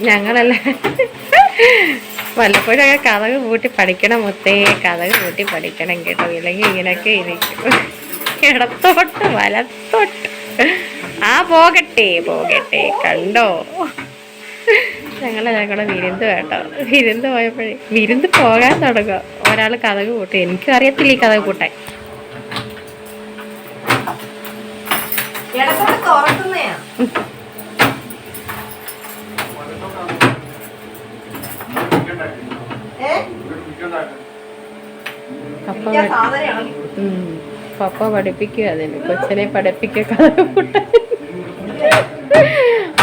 ഞങ്ങളെല്ലാം? വല്ലപ്പോഴും അങ്ങനെ കഥക് പൂട്ടി പഠിക്കണം മുത്തേ കഥക് പൂട്ടി പഠിക്കണം കേട്ടോ. ഇല്ലെങ്കിൽ ഇങ്ങനെയൊക്കെ ഇരിക്കും. ഇടത്തോട്ട് വലത്തോട്ട്. ആ പോകട്ടെ പോകട്ടെ. കണ്ടോ? ഞങ്ങളെ ഞങ്ങളുടെ വിരുന്ന് കേട്ടോ. വിരുന്ന് പോയപ്പോഴേ വിരുന്ന് പോകാൻ തുടങ്ങുക. ഒരാൾ കഥക് കൂട്ടി. എനിക്കും അറിയത്തില്ല ഈ കഥക് കൂട്ടാൻ. ഇടത്തോട്ട് തുറക്കുന്നയാ പപ്പ പഠിപ്പിക്കുക അതിന്. കൊച്ചിനെ പഠിപ്പിക്കുക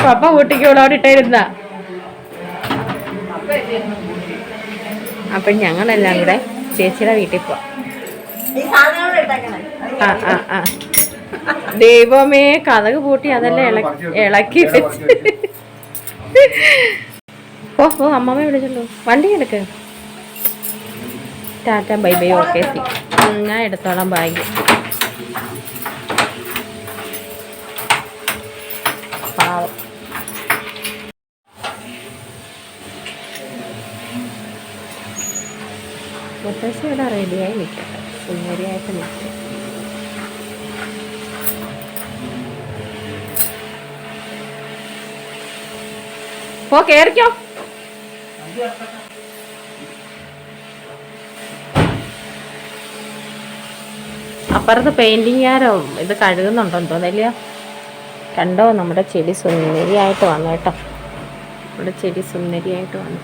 പപ്പ പൂട്ടിക്കോളോട് അപ്പൊ അപ്പം ഞങ്ങളെല്ലാം കൂടെ ചേച്ചിയുടെ വീട്ടിൽ പോവാം. ആ ആ ആ. ദൈവമേ കഥക് പൂട്ടി അതെല്ലാം ഇളക്കി ഇളക്കി വെച്ച്. ഓ ഓ അമ്മമ്മ വിളിച്ചല്ലോ വണ്ടി എടുക്ക്. Tata bye bye okay see. ഞാൻ എടുത്തോളാം ബാഗ്. പാവം. മുത്തശ്ശി ഇവിടെ റെഡിയായി നിൽക്കട്ടെ. സുന്ദരിയായിട്ട് നിൽക്കട്ടെ. പോ കേറിക്കോ. അപ്പുറത്ത് പെയിന്റിങ്ങാരോ ഇത് കഴുകുന്നുണ്ടോന്ന് തോന്നില്ല കണ്ടോ? നമ്മുടെ ചെടി സുന്ദരിയായിട്ട് വന്നു കേട്ടോ. നമ്മുടെ ചെടി സുന്ദരിയായിട്ട് വന്നു.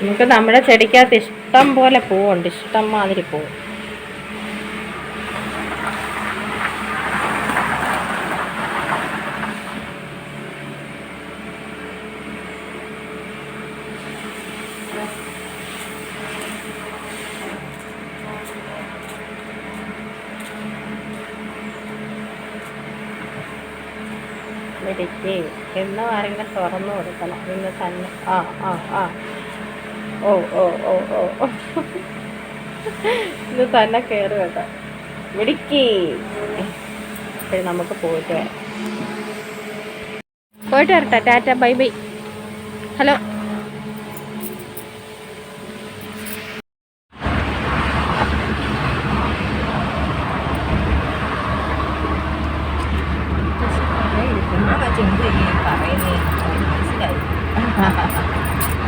നമുക്ക് നമ്മുടെ ചെടിക്കകത്ത് ഇഷ്ടം പോലെ പൂവുണ്ട്. ഇഷ്ടം മാതിരി പൂവ്. ഇടിക്ക് എന്ന് ആരെങ്കിലും തുറന്നു കൊടുക്കണം. നിങ്ങൾ തന്നെ. ആ ആ ആ. ഓ ഓ ഓ ഓ. ഇത് തന്നെ കയറി കേട്ടോ ശരി നമുക്ക് പോയിട്ട് വരാം. പോയിട്ട് വരട്ടെ. Tata bye by. ഹലോ ആ ചെന്ത് ഈ പറയുന്നേ മനസ്സിലായി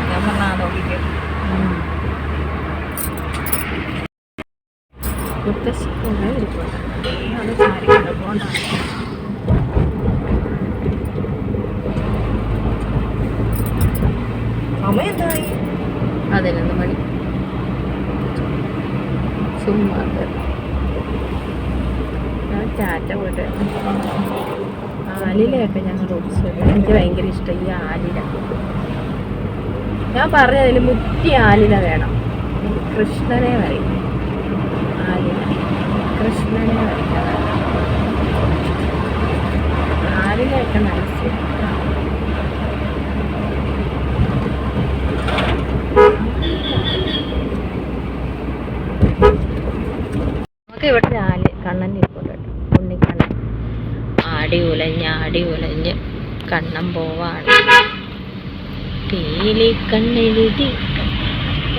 ഞാൻ പറഞ്ഞാ നോക്കിക്കോ മുത്തശ്ശി കൊണ്ടേ ഇരിപ്പുണ്ട് അത് ചാരി കിടപ്പുണ്ടാണ് സമയം എന്തായി പതിനൊന്ന് മണി. ചുമ്മാ ടാറ്റ പോയിട്ട് ആലിലയൊക്കെ ഞങ്ങൾ ഒപ്പിച്ചത് എനിക്ക് ഭയങ്കര ഇഷ്ടം ഈ ആലില ഞാൻ പറഞ്ഞതിൽ മുറ്റി ആലില വേണം. കൃഷ്ണനെ വരയ്ക്കും. ആലില കൃഷ്ണനെ വരയ്ക്കണം ആലിലയൊക്കെ മനസ്സിൽ നമുക്ക് ഇവിടെ രാൽ കണ്ണൻ ഇരിപ്പുണ്ട്. ഉണ്ണിക്കണ്ണൻ ആടി ഉലഞ്ഞ് ആടി ഉലഞ്ഞ് കണ്ണം പോവാണ് കണ്ണെഴുതി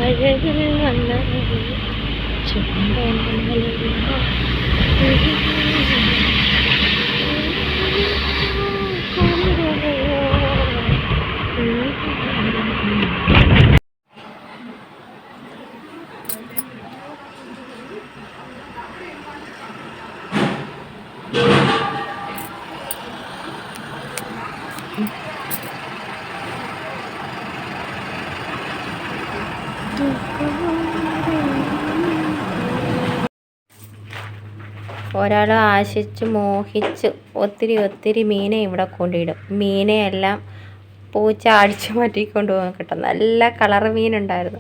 അഴകിൽ വന്ന ഒരാൾ ആശിച്ച് മോഹിച്ച് ഒത്തിരി ഒത്തിരി മീനെ ഇവിടെ കൊണ്ടിടും. മീനെയെല്ലാം പൂച്ച അടിച്ചു മാറ്റിക്കൊണ്ട് പോകും കേട്ടോ. നല്ല കളർ മീനുണ്ടായിരുന്നു.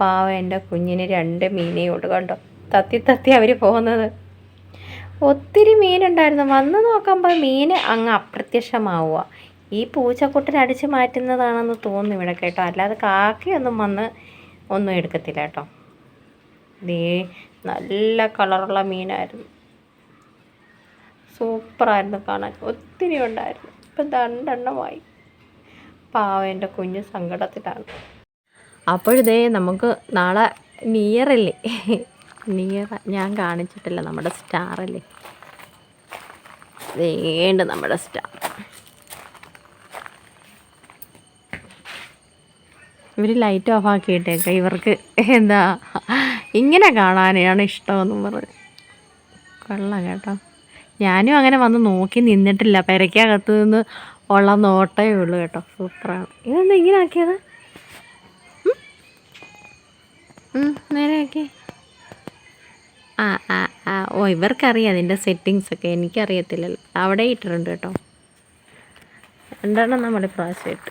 പാവം എന്റെ കുഞ്ഞിന് രണ്ട് മീനേ ഉള്ളൂ കണ്ടോ. തത്തി തത്തി അവർ പോകുന്നത്. ഒത്തിരി മീനുണ്ടായിരുന്നു. വന്ന് നോക്കുമ്പോൾ മീൻ അങ്ങ് അപ്രത്യക്ഷമാവുക. ഈ പൂച്ചക്കുട്ടൻ അടിച്ചു മാറ്റുന്നതാണെന്ന് തോന്നുന്നു ഇവിടെ കേട്ടോ. അല്ലാതെ കാക്കയൊന്നും വന്ന് ഒന്നും എടുക്കത്തില്ല കേട്ടോ. ദേ നല്ല കളറുള്ള മീനായിരുന്നു. സൂപ്പറായിരുന്നു കാണാൻ. ഒത്തിരി ഉണ്ടായിരുന്നു. ഇപ്പം രണ്ടെണ്ണമായി. പാവ എന്റെ കുഞ്ഞ് സങ്കടത്തിലാണ്. അപ്പോഴിതേ നമുക്ക് നാളെ നിയറല്ലേ നിയർ ഞാൻ കാണിച്ചിട്ടില്ല നമ്മുടെ സ്റ്റാറല്ലേ വേണ്ട നമ്മുടെ സ്റ്റാർ ഇവർ ലൈറ്റ് ഓഫ് ആക്കിയിട്ടേക്ക. ഇവർക്ക് എന്താ ഇങ്ങനെ കാണാനാണ് ഇഷ്ടമെന്നും പറഞ്ഞ്. കൊള്ളാം കേട്ടോ. ഞാനും അങ്ങനെ വന്ന് നോക്കി നിന്നിട്ടില്ല. പെരയ്ക്കകത്ത് നിന്ന് ഉള്ള നോട്ടേ ഉള്ളൂ കേട്ടോ. സൂപ്പറാണ്. ഇതെന്താ ഇങ്ങനെ ആക്കിയത്? നേരെ ആക്കി. ആ ആ ആ. ഓ ഇവർക്കറിയാം അതിന്റെ സെറ്റിങ്സൊക്കെ എനിക്കറിയത്തില്ലല്ലോ. അവിടെ ഇട്ടിട്ടുണ്ട് കേട്ടോ. രണ്ടെണ്ണം നമ്മൾ പ്രാവശ്യം ഇട്ടു.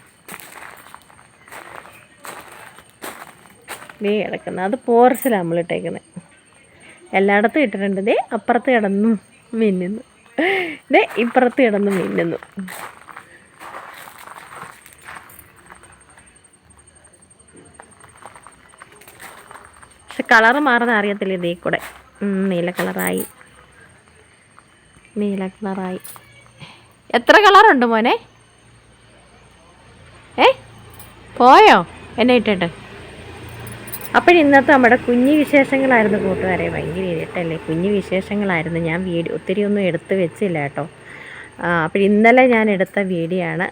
ദേ കിടക്കുന്നത് അത് പോർസിലാണ് നമ്മൾ ഇട്ടേക്കുന്നത് എല്ലായിടത്തും ഇട്ടിട്ടുണ്ട്. ദേ അപ്പുറത്ത് കിടന്നു മിന്നുന്നു. ദേ ഇപ്പുറത്ത് കിടന്നു മിന്നുന്നു. പക്ഷെ കളറ് മാറുന്ന അറിയത്തില്ല ഇതേ കൂടെ. നീല കളറായി നീല കളറായി എത്ര കളറുണ്ട് മോനെ? ഏ? പോയോ? എന്നെ ഇട്ടിട്ട്. അപ്പോൾ ഇന്നത്തെ നമ്മുടെ കുഞ്ഞു വിശേഷങ്ങളായിരുന്നു കൂട്ടുകാരെ. ഭയങ്കര ഇരട്ടല്ലേ? കുഞ്ഞു വിശേഷങ്ങളായിരുന്നു. ഞാൻ വീഡിയോ ഒത്തിരി ഒന്നും എടുത്തു വെച്ചില്ല കേട്ടോ. അപ്പോൾ ഇന്നലെ ഞാൻ എടുത്ത വീഡിയോ ആണ്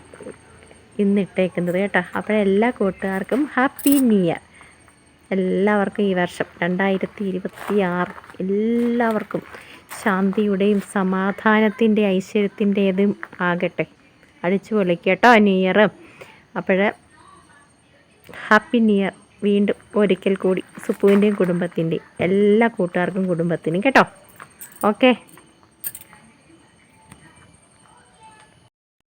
ഇന്ന് ഇട്ടേക്കുന്നത് കേട്ടോ അപ്പോഴെല്ലാ കൂട്ടുകാർക്കും ഹാപ്പി ന്യൂ ഇയർ. എല്ലാവർക്കും ഈ വർഷം രണ്ടായിരത്തി ഇരുപത്തി ആറ് എല്ലാവർക്കും ശാന്തിയുടെയും സമാധാനത്തിന്റെ ഐശ്വര്യത്തിന്റെതും ആകട്ടെ. അടിച്ചു പൊളിക്കട്ടോ ന്യൂ ഇയർ അപ്പോൾ ഹാപ്പി ന്യൂ ഇയർ. വീണ്ടും ഒരിക്കൽ കൂടി സുപ്പുവിന്റെയും കുടുംബത്തിന്റെയും എല്ലാ കൂട്ടുകാർക്കും കുടുംബത്തിനും കേട്ടോ. ഓക്കെ